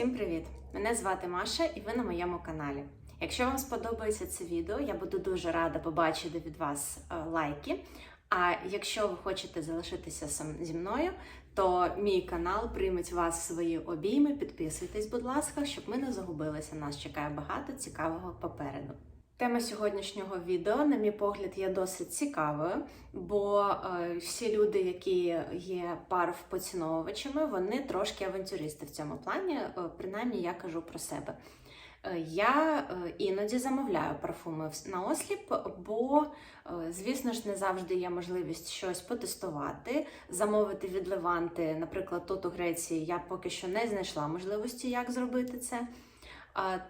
Всім привіт! Мене звати Маша і ви на моєму каналі. Якщо вам сподобається це відео, я буду дуже рада побачити від вас е, лайки. А якщо ви хочете залишитися сам зі мною, то мій канал приймуть вас в свої обійми. Підписуйтесь, будь ласка, щоб ми не загубилися. Нас чекає багато цікавого попереду. Тема сьогоднішнього відео, на мій погляд, є досить цікавою, бо е, всі люди, які є парвпоціновувачами, вони трошки авантюристи в цьому плані. Е, принаймні, я кажу про себе. Е, Я е, іноді замовляю парфуми на осліп, бо, е, звісно ж, не завжди є можливість щось потестувати, замовити від Леванти. Наприклад, тут у Греції я поки що не знайшла можливості, як зробити це.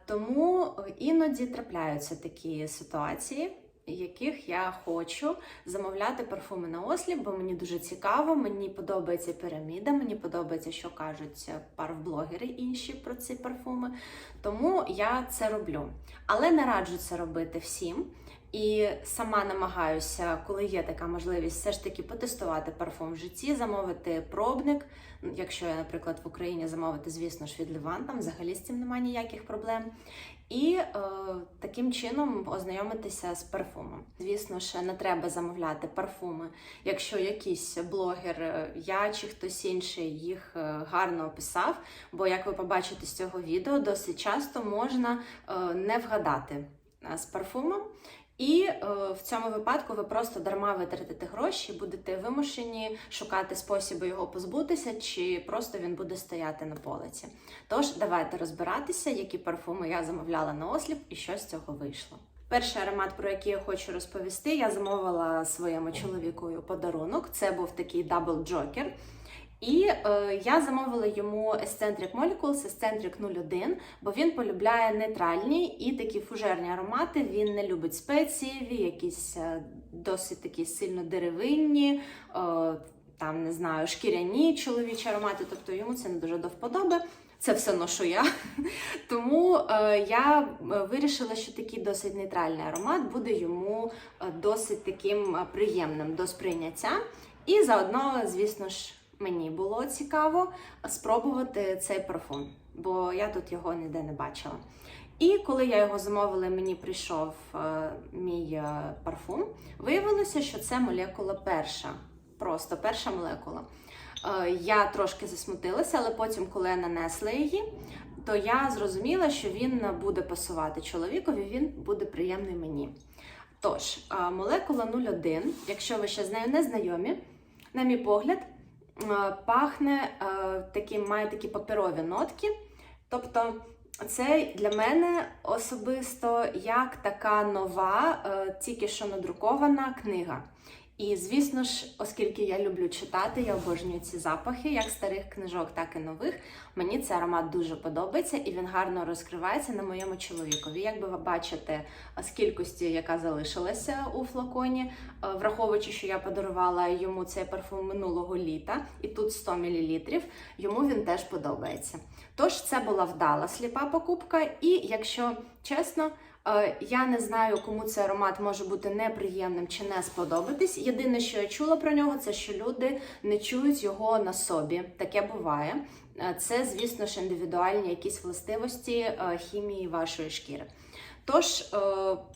Тому е, іноді трапляються такі ситуації, яких я хочу замовляти парфуми на осліп, бо мені дуже цікаво, мені подобається піраміда, мені подобається, що кажуть е, парфблогери інші про ці парфуми. Тому я це роблю. Але не раджу це робити всім. І сама намагаюся, коли є така можливість, все ж таки потестувати парфум в житті, замовити пробник. Якщо я, наприклад, в Україні замовити, звісно ж, від Ливан, там взагалі з цим немає ніяких проблем. І е, таким чином ознайомитися з парфумом. Звісно ж, не треба замовляти парфуми, якщо якийсь блогер, е, я чи хтось інший їх е, гарно описав. Бо, як ви побачите з цього відео, досить часто можна е, не вгадати е, з парфумом. І е, в цьому випадку ви просто дарма витратите гроші, будете вимушені шукати способи його позбутися, чи просто він буде стояти на полиці. Тож давайте розбиратися, які парфуми я замовляла на осліп і що з цього вийшло. Перший аромат, про який я хочу розповісти, я замовила своєму чоловіку подарунок. Це був такий дабл джокер. І е, я замовила йому Eccentric Molecules Eccentric 01, бо він полюбляє нейтральні і такі фужерні аромати. Він не любить спецієві, якісь е, досить такі сильно деревинні, е, там не знаю, шкіряні чоловічі аромати. Тобто йому це не дуже до вподоби. Це все ношу я. Тому е, я е, вирішила, що такий досить нейтральний аромат буде йому е, досить таким е, приємним до сприйняття. І заодно, звісно ж, мені було цікаво спробувати цей парфум, бо я тут його ніде не бачила. І коли я його замовила, мені прийшов е, мій е, парфум. Виявилося, що це молекула перша, просто перша молекула. Е, я трошки засмутилася, але потім, коли я нанесла її, то я зрозуміла, що він буде пасувати чоловікові, він буде приємний мені. Тож, е, молекула 01, якщо ви ще з нею не знайомі, на мій погляд, пахне такі, має такі паперові нотки. Тобто, це для мене особисто як така нова, е, тільки що надрукована книга. І звісно ж, оскільки я люблю читати, я обожнюю ці запахи, як старих книжок, так і нових. Мені цей аромат дуже подобається і він гарно розкривається на моєму чоловікові. Як би ви бачите, з кількості, яка залишилася у флаконі, е, враховуючи, що я подарувала йому цей парфум минулого літа, і тут 100 мл, йому він теж подобається. Тож це була вдала сліпа покупка, і якщо чесно. Е, Я не знаю, кому цей аромат може бути неприємним чи не сподобатись. Єдине, що я чула про нього, це що люди не чують його на собі. Таке буває. Е, Це, звісно ж, індивідуальні якісь властивості е, хімії вашої шкіри. Тож,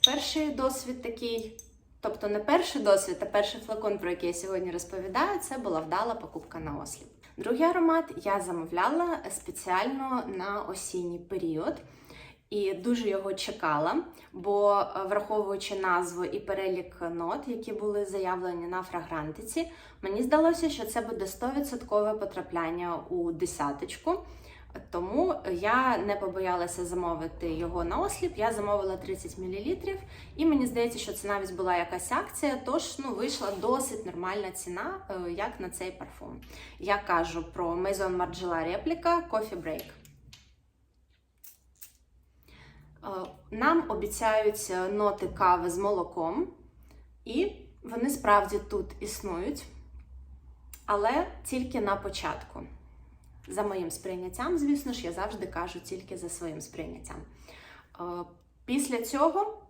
перший досвід такий, тобто не перший досвід, а перший флакон, про який я сьогодні розповідаю, це була вдала покупка на осліп. Другий аромат я замовляла спеціально на осінній період і дуже його чекала, бо е, враховуючи назву і перелік нот, які були заявлені на фрагрантиці, мені здалося, що це буде 100% потрапляння у десяточку. Тому я не побоялася замовити його на осліп. Я замовила 30 мл, і мені здається, що це навіть була якась акція, тож ну, вийшла досить нормальна ціна, е, як на цей парфум. Я кажу про Maison Margiela Replica Coffee Break. Е, Нам обіцяють е, ноти кави з молоком, і вони справді тут існують, але тільки на початку. За моїм сприйняттям, звісно ж, я завжди кажу тільки за своїм сприйняттям. Е, Після цього,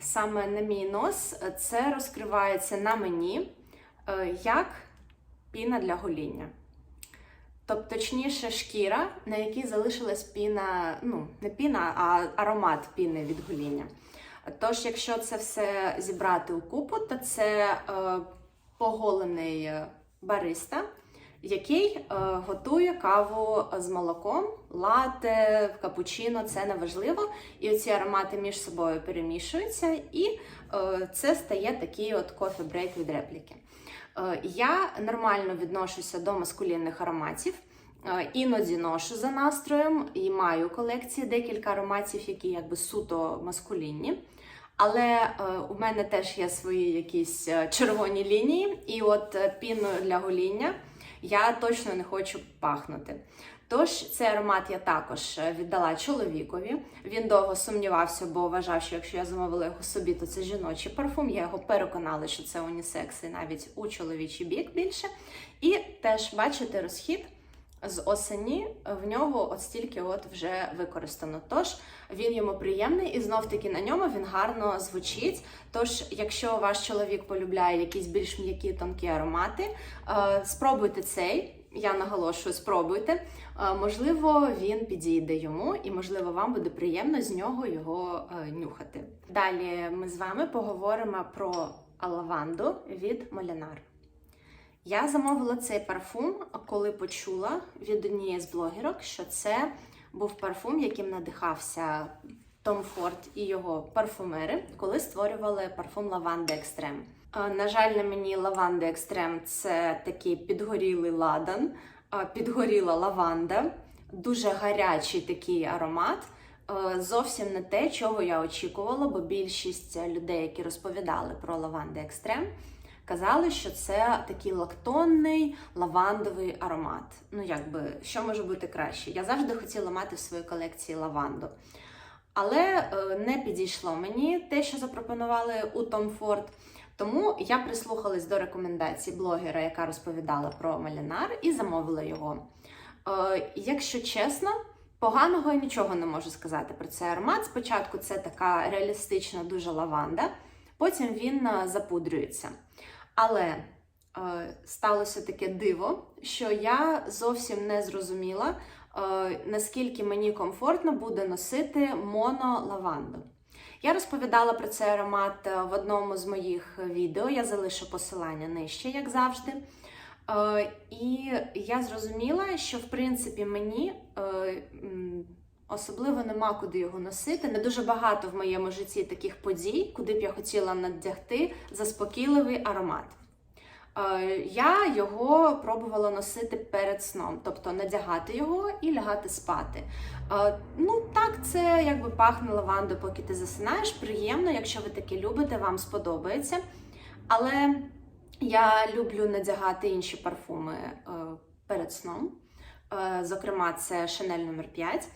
саме на мій нос, е, це розкривається на мені е, як піна для гоління. Тобто точніше шкіра, на якій залишилась піна, ну не піна, а аромат піни від гоління. Тож, якщо це все зібрати у купу, то це е, поголений е, бариста, який е, готує каву з молоком, лате, капучино, це не важливо. І оці аромати між собою перемішуються, і е, це стає такий от кофе-брейк від репліки. Е, я нормально відношуся до маскулінних ароматів. Е, Іноді ношу за настроєм і маю колекції декілька ароматів, які якби суто маскулінні. Але е, у мене теж є свої якісь червоні лінії, і от піною для гоління я точно не хочу пахнути. Тож цей аромат я також е, віддала чоловікові. Він довго сумнівався, бо вважав, що якщо я замовила його собі, то це жіночий парфум. Я його переконала, що це унісекс і навіть у чоловічий бік більше. І теж бачите розхід з осені в нього от стільки от вже використано. Тож він йому приємний і знов таки на ньому він гарно звучить. Тож, якщо ваш чоловік полюбляє якісь більш м'які тонкі аромати, е, спробуйте цей. Я наголошую, спробуйте. Е, Можливо, він підійде йому, і можливо, вам буде приємно з нього його е, нюхати. Далі ми з вами поговоримо про лаванду від Молінар. Я замовила цей парфум, коли почула від однієї з блогерок, що це був парфум, яким надихався Том Форд і його парфумери, коли створювали парфум Лаванда Екстрем. На жаль, на мені Лаванда Екстрем це такий підгорілий ладан, підгоріла лаванда, дуже гарячий такий аромат. Зовсім не те, чого я очікувала, бо більшість людей, які розповідали про лаванди Екстрем, казали, що це такий лактонний лавандовий аромат. Ну, якби, що може бути краще? Я завжди хотіла мати в своїй колекції лаванду. Але е, не підійшло мені те, що запропонували у Tom Ford. Тому я прислухалась до рекомендацій блогера, яка розповідала про Малінар, і замовила його. Е, якщо чесно, поганого я нічого не можу сказати про цей аромат. Спочатку це така реалістична, дуже лаванда, потім він е, запудрюється. Але сталося таке диво, що я зовсім не зрозуміла, наскільки мені комфортно буде носити монолаванду. Я розповідала про цей аромат е, в одному з моїх відео. Я залишу посилання нижче, як завжди. Е, І я зрозуміла, що в принципі мені е, особливо нема куди його носити. Не дуже багато в моєму житті таких подій, куди б я хотіла надягти заспокійливий аромат. Е, Я його пробувала носити перед сном, тобто надягати його і лягати спати. Е, Ну так, це якби пахне лавандою, поки ти засинаєш. Приємно, якщо ви таке любите, вам сподобається. Але я люблю надягати інші парфуми е, перед сном. Зокрема, це Chanel номер 5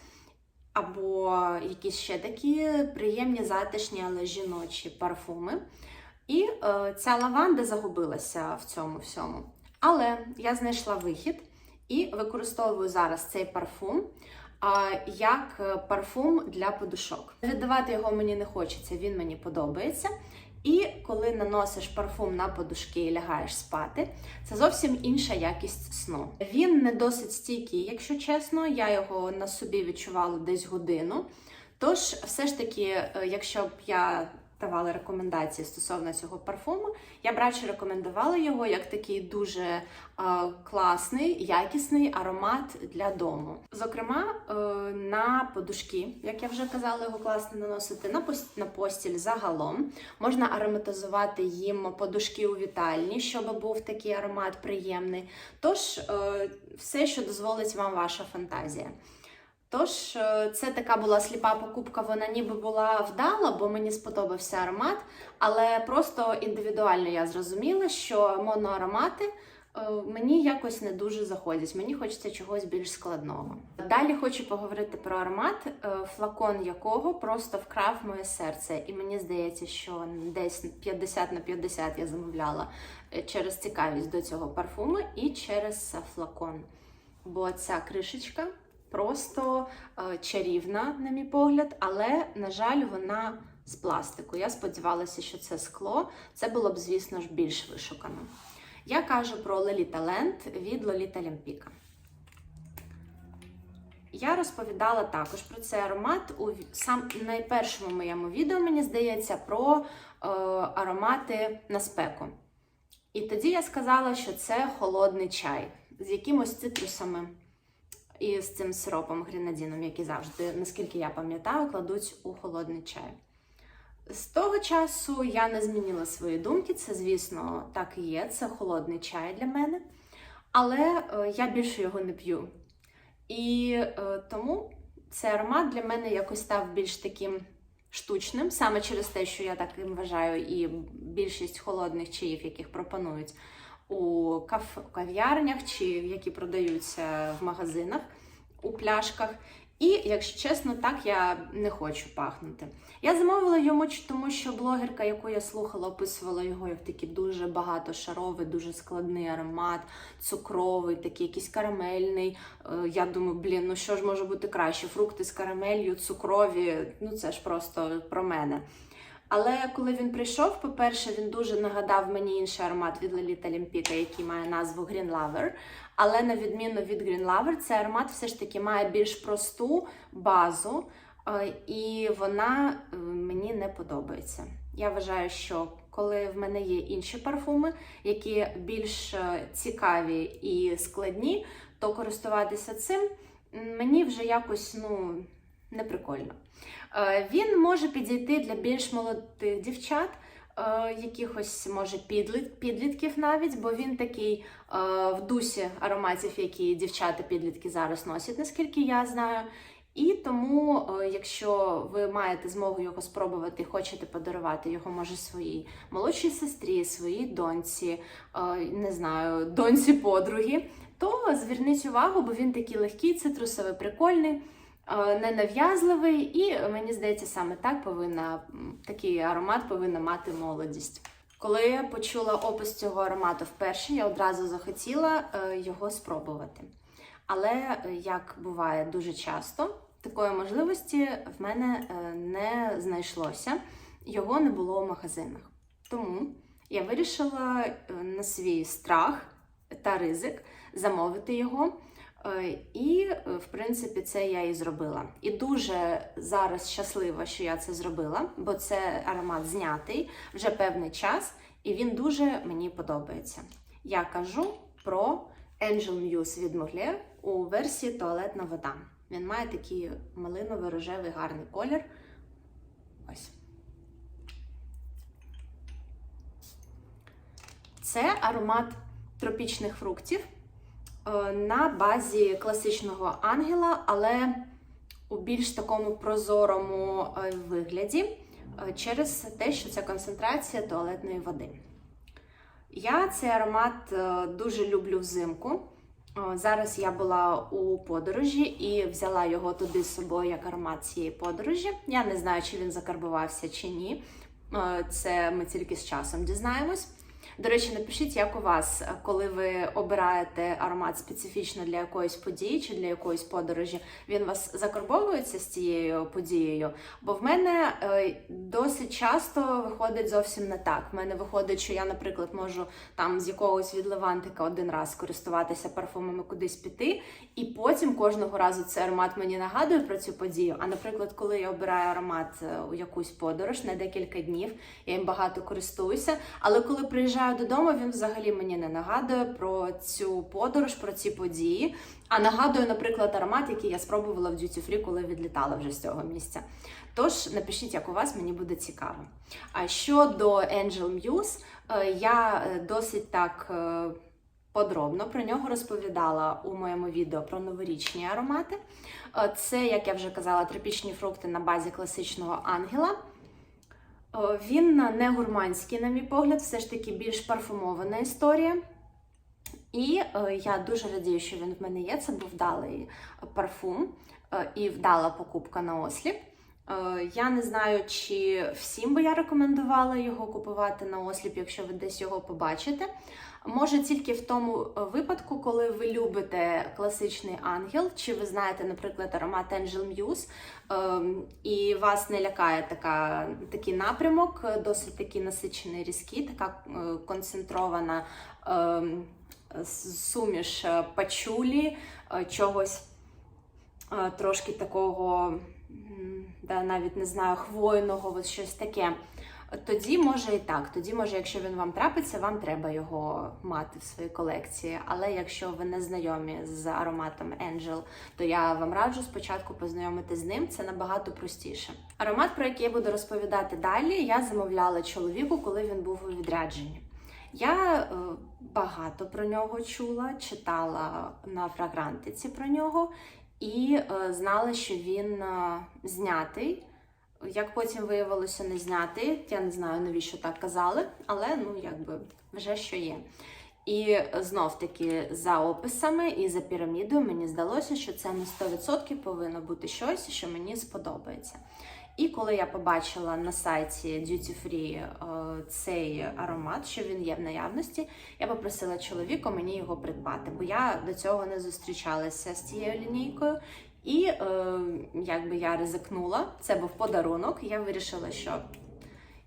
або якісь ще такі приємні, затишні, але жіночі парфуми. І е, ця лаванда загубилася в цьому всьому. Але я знайшла вихід і використовую зараз цей парфум а, як е, парфум для подушок. Віддавати його мені не хочеться, він мені подобається. І коли наносиш парфум на подушки і лягаєш спати, це зовсім інша якість сну. Він не досить стійкий, якщо чесно. Я його на собі відчувала десь годину. Тож, все ж таки, е, якщо б я давала рекомендації стосовно цього парфуму, я б радше рекомендувала його як такий дуже е, класний, якісний аромат для дому. Зокрема, е, на подушки, як я вже казала, його класно наносити на пос- на постіль загалом. Можна ароматизувати їм подушки у вітальні, щоб був такий аромат приємний. Тож, е, все, що дозволить вам ваша фантазія. Тож, е, це така була сліпа покупка, вона ніби була вдала, бо мені сподобався аромат, але просто індивідуально я зрозуміла, що моноаромати е, мені якось не дуже заходять. Мені хочеться чогось більш складного. Далі хочу поговорити про аромат, е, флакон якого просто вкрав моє серце. І мені здається, що десь 50 на 50 я замовляла через цікавість до цього парфуму і через флакон. Бо ця кришечка просто е, чарівна, на мій погляд, але, на жаль, вона з пластику. Я сподівалася, що це скло. Це було б, звісно ж, більш вишукано. Я кажу про Lolita Land від Lolita Lempicka. я розповідала також про цей аромат у сам найпершому моєму відео, мені здається, про е, аромати на спеку. І тоді я сказала, що це холодний чай з якимось цитрусами і з цим сиропом гренадіном, який завжди, наскільки я пам'ятаю, кладуть у холодний чай. З того часу я не змінила свої думки. Це, звісно, так і є. Це холодний чай для мене. Але е, я більше його не п'ю. І е, тому цей аромат для мене якось став більш таким штучним, саме через те, що я таким вважаю, і більшість холодних чаїв, яких пропонують у каф... кав'ярнях чи які продаються в магазинах у пляшках. І, якщо чесно, так я не хочу пахнути. Я замовила йому, тому що блогерка, яку я слухала, описувала його як такий дуже багатошаровий, дуже складний аромат, цукровий, такий якийсь карамельний. Е, Я думаю, блін, ну що ж може бути краще? Фрукти з карамелью, цукрові, ну це ж просто про мене. Але коли він прийшов, по-перше, він дуже нагадав мені інший аромат від Лоліта Лімпіка, який має назву Green Lover. Але на відміну від Green Lover, цей аромат все ж таки має більш просту базу, е, і вона е, мені не подобається. Я вважаю, що коли в мене є інші парфуми, які більш е, цікаві і складні, то користуватися цим мені вже якось ну, не прикольно. Е, Він може підійти для більш молодих дівчат, е, якихось може підліт, підлітків навіть, бо він такий е, в дусі ароматів, які дівчата-підлітки зараз носять, наскільки я знаю. І тому, е, якщо ви маєте змогу його спробувати хочете подарувати його, може, своїй молодшій сестрі, своїй доньці, е, не знаю, доньці подруги, то зверніть увагу, бо він такий легкий, цитрусовий, прикольний е, ненав'язливий, і мені здається, саме так повинна такий аромат повинна мати молодість. Коли я почула опис цього аромату вперше, я одразу захотіла е, його спробувати. Але е, як буває дуже часто, такої можливості в мене е, не знайшлося, його не було в магазинах. Тому я вирішила е, на свій страх та ризик замовити його. Е, І, е, в принципі, це я і зробила. І дуже зараз щаслива, що я це зробила, бо це аромат знятий вже певний час, і він дуже мені подобається. Я кажу про Angel Muse від Mugler у версії туалетна вода. Він має такий малиновий рожевий гарний колір. Ось. Це аромат тропічних фруктів на базі класичного ангела, але у більш такому прозорому е, вигляді е, через те, що це концентрація туалетної води. Я цей аромат е, дуже люблю взимку. Е, Зараз я була у подорожі і взяла його туди з собою як аромат цієї подорожі. Я не знаю, чи він закарбувався чи ні. Е, Це ми тільки з часом дізнаємось. До речі, напишіть, як у вас, е, коли ви обираєте аромат специфічно для якоїсь події чи для якоїсь подорожі, він вас закарбовується з цією подією? Бо в мене е, досить часто виходить зовсім не так. В мене виходить, що я, наприклад, можу там з якогось від Левантика один раз користуватися парфумами кудись піти, і потім кожного разу цей аромат мені нагадує про цю подію. А наприклад, коли я обираю аромат е, у якусь подорож на декілька днів, я їм багато користуюся. Але коли приїжджаю додому, він взагалі мені не нагадує про цю подорож, про ці події. А нагадує, наприклад, аромат, який я спробувала в Duty Free, коли відлітала вже з цього місця. Тож напишіть, як у вас, мені буде цікаво. А щодо Angel Muse, е, я е, досить так. Подробно про нього розповідала у моєму відео про новорічні аромати. Е, Це, як я вже казала, тропічні фрукти на базі класичного ангела. Е, Він не гурманський, на мій погляд, все ж таки більш парфумована історія. І е, я дуже радію, що він в мене є. Це був вдалий парфум і вдала покупка на осліп. Е, Я не знаю, чи всім би я рекомендувала його купувати на осліп, якщо ви десь його побачите. Може тільки в тому е, випадку, коли ви любите класичний ангел, чи ви знаєте, наприклад, аромат Angel Muse, ем, і вас не лякає така, такий напрямок, е, досить такий насичений різкий, така концентрована ем, суміш пачулі, чогось трошки такого, да, навіть не знаю, хвойного, ось щось таке. Тоді може і так. Тоді, може, якщо він вам трапиться, вам треба його мати в своїй колекції. Але якщо ви не знайомі з ароматом Angel, то я вам раджу спочатку познайомитись з ним. Це набагато простіше. Аромат, про який я буду розповідати далі, я замовляла чоловіку, коли він був у відрядженні. Я е, багато про нього чула, читала на фрагрантиці про нього і знали, знала, що він е, знятий. Як потім виявилося не знятий, я не знаю навіщо так казали, але ну якби вже що є. І знов таки за описами і за пірамідою мені здалося, що це на 100% повинно бути щось, що мені сподобається. І коли я побачила на сайті Duty Free е, цей аромат, що він є в наявності, я попросила чоловіка мені його придбати, бо я до цього не зустрічалася з цією лінійкою. І е, якби я ризикнула, це був подарунок. Я вирішила, що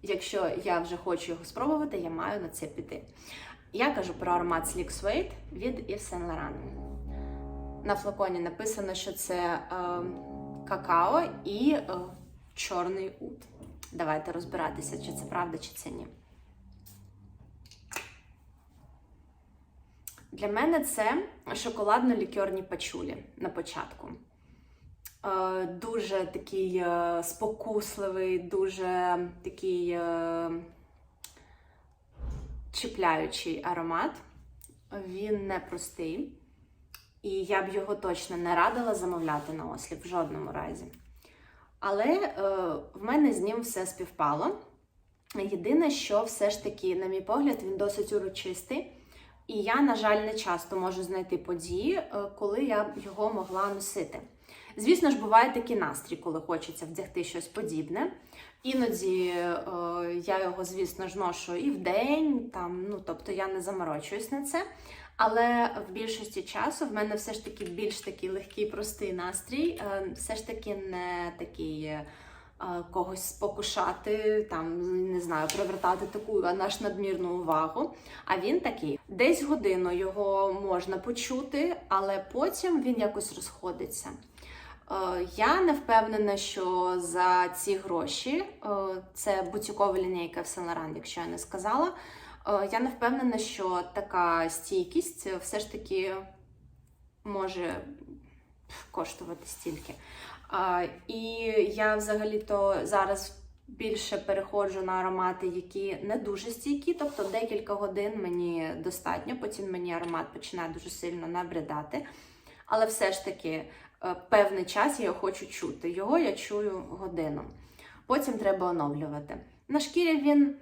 якщо я вже хочу його спробувати, я маю на це піти. Я кажу про аромат Sleek Suede від Yves Saint Laurent. На флаконі написано, що це е, какао і е, чорний ут. Давайте розбиратися, чи це правда, чи це ні. Для мене це шоколадно-лікерні пачулі на початку. Е, Дуже такий е, спокусливий, дуже такий е, чіпляючий аромат. Він непростий. І я б його точно не радила замовляти на осліп в жодному разі. Але е, в мене з ним все співпало. Єдине, що все ж таки, на мій погляд, він досить урочистий. І я, на жаль, не часто можу знайти події, е, коли я його могла носити. Звісно ж, буває такий настрій, коли хочеться вдягти щось подібне. Іноді е, я його, звісно ж, ношу і вдень, там, ну, тобто я не заморочуюсь на це. Але в більшості часу в мене все ж таки більш такий легкий, простий настрій, е, все ж таки не такий. е, Когось спокушати, там не знаю, привертати таку наш надмірну увагу. А він такий: десь годину його можна почути, але потім він якось розходиться. Е, Я не впевнена, що за ці гроші це бутікова лінійка в Laurent, якщо я не сказала. Е, Я не впевнена, що така стійкість все ж таки може коштувати стільки. І я взагалі-то зараз більше переходжу на аромати, які не дуже стійкі, тобто декілька годин мені достатньо, потім мені аромат починає дуже сильно набридати. Але все ж таки е, певний час я хочу чути. Його я чую годину. Потім треба оновлювати. На шкірі він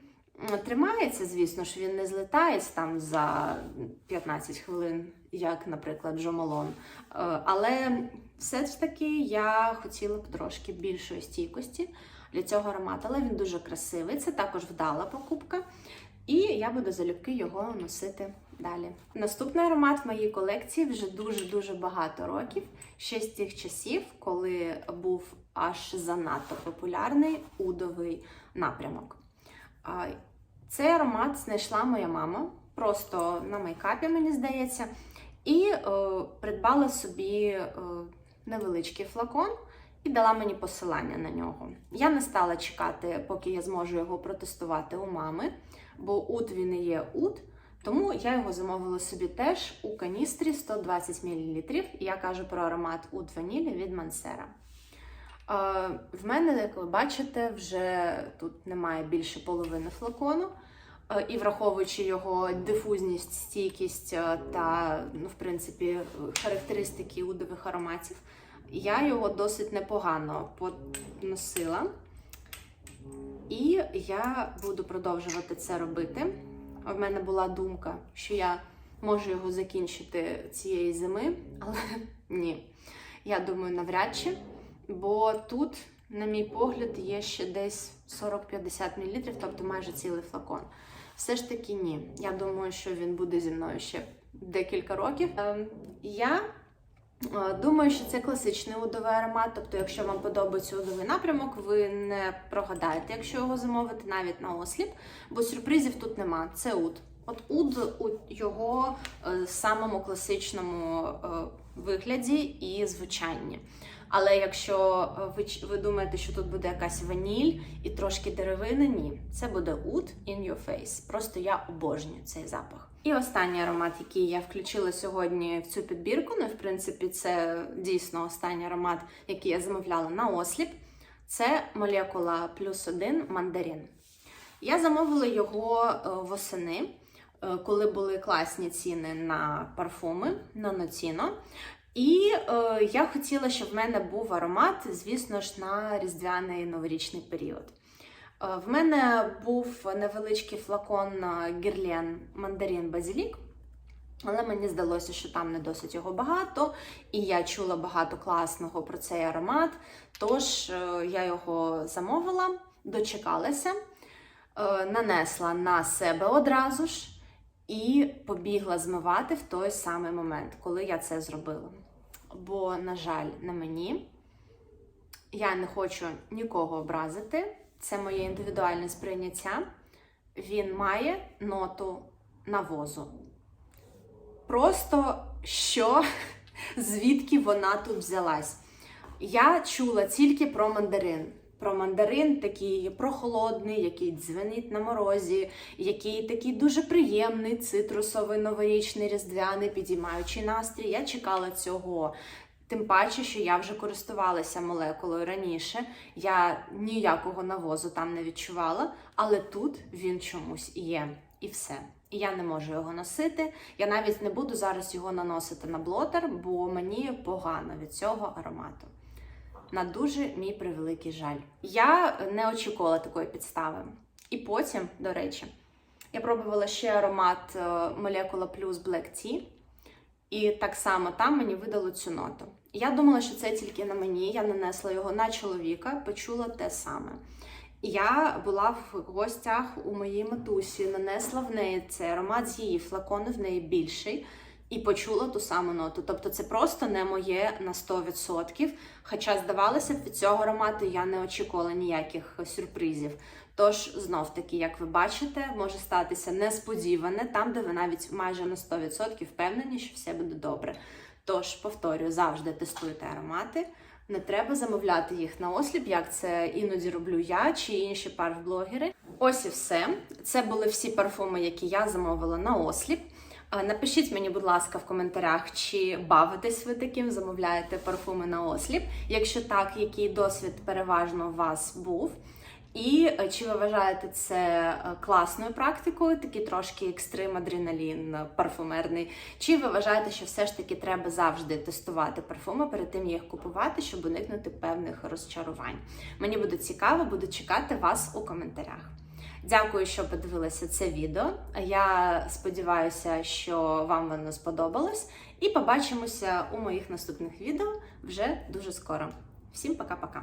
тримається, звісно ж, він не злетається там за 15 хвилин, як, наприклад, Жомолон. Е, Але все ж таки я хотіла б трошки більшої стійкості для цього аромату, але він дуже красивий. Це також вдала покупка. І я буду залюбки його носити далі. Наступний аромат в моїй колекції вже дуже-дуже багато років. Ще з тих часів, коли був аж занадто популярний удовий напрямок. Цей аромат знайшла моя мама просто на мейкапі, мені здається, і е, придбала собі е, невеличкий флакон і дала мені посилання на нього. Я не стала чекати, поки я зможу його протестувати у мами, бо ут він і є ут. Тому я його замовила собі теж у каністрі 120 мл. Я кажу про аромат ут ванілі від Мансера. В мене, як ви бачите, вже тут немає більше половини флакону. І враховуючи його дифузність, стійкість та, ну, в принципі, характеристики удових ароматів, я його досить непогано поносила. І я буду продовжувати це робити. В мене була думка, що я можу його закінчити цієї зими, але ні. Я думаю, навряд чи. Бо тут, на мій погляд, є ще десь 40-50 мл, тобто майже цілий флакон. Все ж таки, ні. Я думаю, що він буде зі мною ще декілька років. Ем, Я е, думаю, що це класичний удовий аромат. Тобто, якщо вам подобається удовий напрямок, ви не прогадаєте, якщо його замовити навіть на осліп, бо сюрпризів тут нема. Це ут. От уд у його е, самому класичному е, вигляді і звучанні. Але якщо е, ви, ви думаєте, що тут буде якась ваніль і трошки деревини, ні, це буде oud in your face. Просто я обожнюю цей запах. І останній аромат, який я включила сьогодні в цю підбірку, ну, в принципі, це дійсно останній аромат, який я замовляла на осліп. Це молекула плюс один мандарин. Я замовила його е, восени, е, коли були класні ціни на парфуми на Ноціно. І е, я хотіла, щоб в мене був аромат, звісно ж, на різдвяний новорічний період. Е, в мене був невеличкий флакон Герлен Мандарин Базилік, але мені здалося, що там не досить його багато, і я чула багато класного про цей аромат. Тож е, я його замовила, дочекалася, е, нанесла на себе одразу ж і побігла змивати в той самий момент, коли я це зробила. Бо, на жаль, на мені я не хочу нікого образити. Це моє індивідуальне сприйняття. Він має ноту навозу. Просто що, звідки вона тут взялась? Я чула тільки про мандарин. Про мандарин такий прохолодний, який дзвенить на морозі, який такий дуже приємний, цитрусовий, новорічний, різдвяний, підіймаючий настрій. Я чекала цього. Тим паче, що я вже користувалася молекулою раніше, я ніякого навозу там не відчувала, але тут він чомусь є і все. І я не можу його носити. Я навіть не буду зараз його наносити на блотер, бо мені погано від цього аромату. На дуже мій превеликий жаль. Я не очікувала такої підстави. І потім, до речі, я пробувала ще аромат е, Molecula Plus Black Tea. І так само там мені видало цю ноту. Я думала, що це тільки на мені. Я нанесла його на чоловіка, почула те саме. Я була в гостях у моїй матусі, нанесла в неї цей аромат з її флакону, в неї більший, і почула ту саму ноту. Тобто це просто не моє на 100%. Хоча, здавалося б, від цього аромату я не очікувала ніяких сюрпризів. Тож, знов таки, як ви бачите, може статися несподіване, там, де ви навіть майже на 100% впевнені, що все буде добре. Тож, повторюю, завжди тестуйте аромати. Не треба замовляти їх на осліп, як це іноді роблю я чи інші парфблогери. Ось і все. Це були всі парфуми, які я замовила на осліп. Напишіть мені, будь ласка, в коментарях, чи бавитесь ви таким, замовляєте парфуми на осліп. Якщо так, який досвід переважно у вас був. І е, чи ви вважаєте це е, класною практикою, такий трошки екстрим адреналін е, парфумерний? Чи ви вважаєте, що все ж таки треба завжди тестувати парфуми перед тим, як купувати, щоб уникнути певних розчарувань? Мені буде цікаво, буду чекати вас у коментарях. Дякую, що подивилися це відео. Я сподіваюся, що вам воно сподобалось. І побачимося у моїх наступних відео вже дуже скоро. Всім пока-пока!